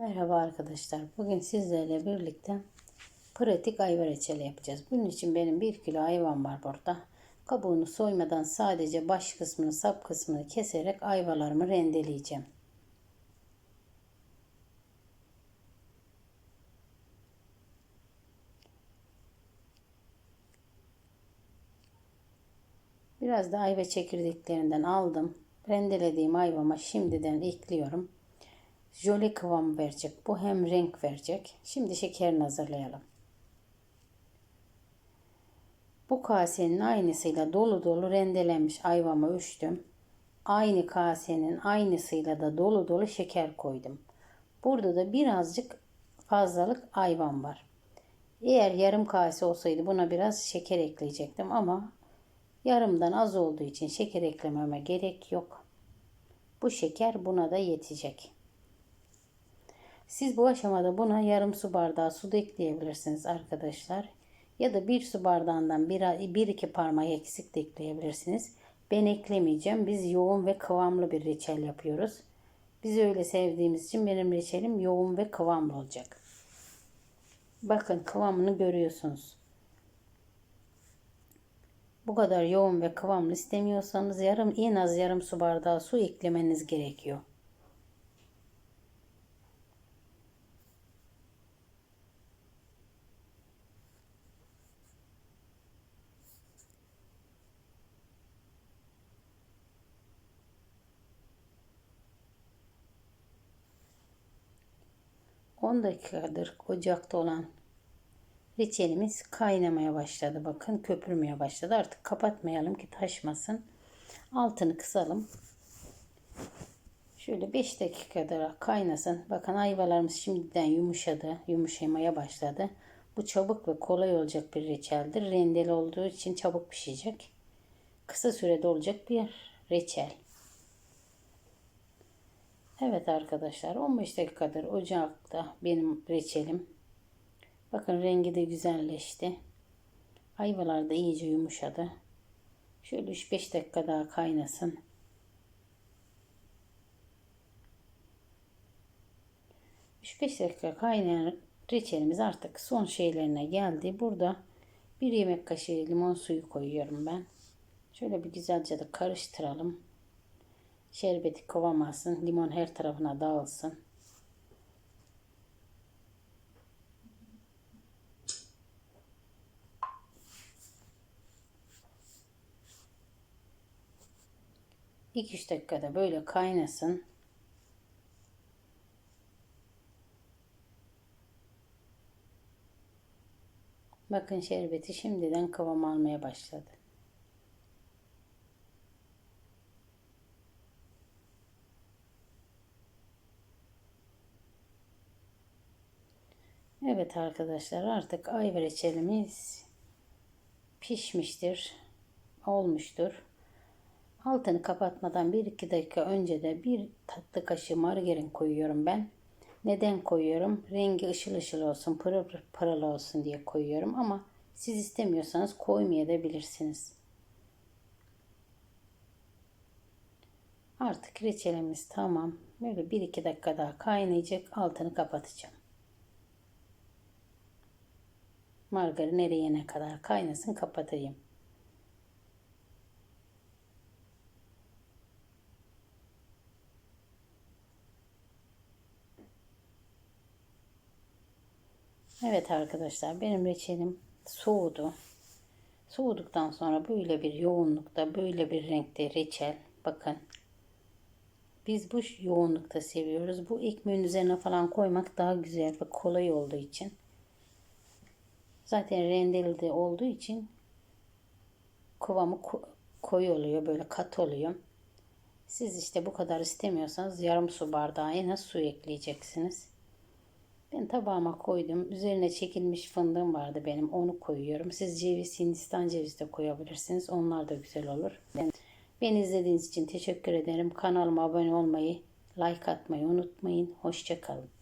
Merhaba arkadaşlar. Bugün sizlerle birlikte pratik ayva reçeli yapacağız. Bunun için benim 1 kilo ayvam var burada. Kabuğunu soymadan sadece baş kısmını, sap kısmını keserek ayvalarımı rendeleyeceğim. Biraz da ayva çekirdeklerinden aldım. Rendelediğim ayvama şimdiden ekliyorum jöle kıvam verecek. Bu hem renk verecek. Şimdi şekerini hazırlayalım. Bu kasenin aynısıyla dolu dolu rendelenmiş ayvamı ölçtüm. Aynı kasenin aynısıyla da dolu dolu şeker koydum. Burada da birazcık fazlalık ayvam var. Eğer yarım kase olsaydı buna biraz şeker ekleyecektim ama yarımdan az olduğu için şeker eklememe gerek yok. Bu şeker buna da yetecek. Siz bu aşamada buna yarım su bardağı su da ekleyebilirsiniz arkadaşlar. Ya da bir su bardağından bir, bir iki parmak eksik de ekleyebilirsiniz. Ben eklemeyeceğim. Biz yoğun ve kıvamlı bir reçel yapıyoruz. Biz öyle sevdiğimiz için benim reçelim yoğun ve kıvamlı olacak. Bakın kıvamını görüyorsunuz. Bu kadar yoğun ve kıvamlı istemiyorsanız yarım en az yarım su bardağı su eklemeniz gerekiyor. 10 dakikadır ocakta olan reçelimiz kaynamaya başladı. Bakın köpürmeye başladı. Artık kapatmayalım ki taşmasın. Altını kısalım. Şöyle 5 dakikada kaynasın. Bakın ayvalarımız şimdiden yumuşadı. Yumuşamaya başladı. Bu çabuk ve kolay olacak bir reçeldir. Rendeli olduğu için çabuk pişecek. Kısa sürede olacak bir reçel. Evet arkadaşlar 15 dakikadır ocakta benim reçelim. Bakın rengi de güzelleşti. Ayvalar da iyice yumuşadı. Şöyle 3-5 dakika daha kaynasın. Üç beş dakika kaynayan reçelimiz artık son şeylerine geldi. Burada bir yemek kaşığı limon suyu koyuyorum ben. Şöyle bir güzelce de karıştıralım. Şerbeti kovamasın. Limon her tarafına dağılsın. İki üç dakikada böyle kaynasın. Bakın şerbeti şimdiden kıvam almaya başladı. Evet arkadaşlar artık ayva reçelimiz pişmiştir. Olmuştur. Altını kapatmadan 1-2 dakika önce de bir tatlı kaşığı margarin koyuyorum ben. Neden koyuyorum? Rengi ışıl ışıl olsun, pırıl pırıl olsun diye koyuyorum ama siz istemiyorsanız koymayabilirsiniz. Artık reçelimiz tamam. Böyle 1-2 dakika daha kaynayacak. Altını kapatacağım. Margarin eriyene kadar kaynasın kapatayım. Evet arkadaşlar benim reçelim soğudu. Soğuduktan sonra böyle bir yoğunlukta böyle bir renkte reçel bakın. Biz bu yoğunlukta seviyoruz. Bu ekmeğin üzerine falan koymak daha güzel ve kolay olduğu için Zaten rendelide olduğu için kıvamı koyu oluyor. Böyle kat oluyor. Siz işte bu kadar istemiyorsanız yarım su bardağı en az su ekleyeceksiniz. Ben tabağıma koydum. Üzerine çekilmiş fındığım vardı benim. Onu koyuyorum. Siz ceviz, Hindistan cevizi de koyabilirsiniz. Onlar da güzel olur. Ben, beni izlediğiniz için teşekkür ederim. Kanalıma abone olmayı, like atmayı unutmayın. Hoşçakalın.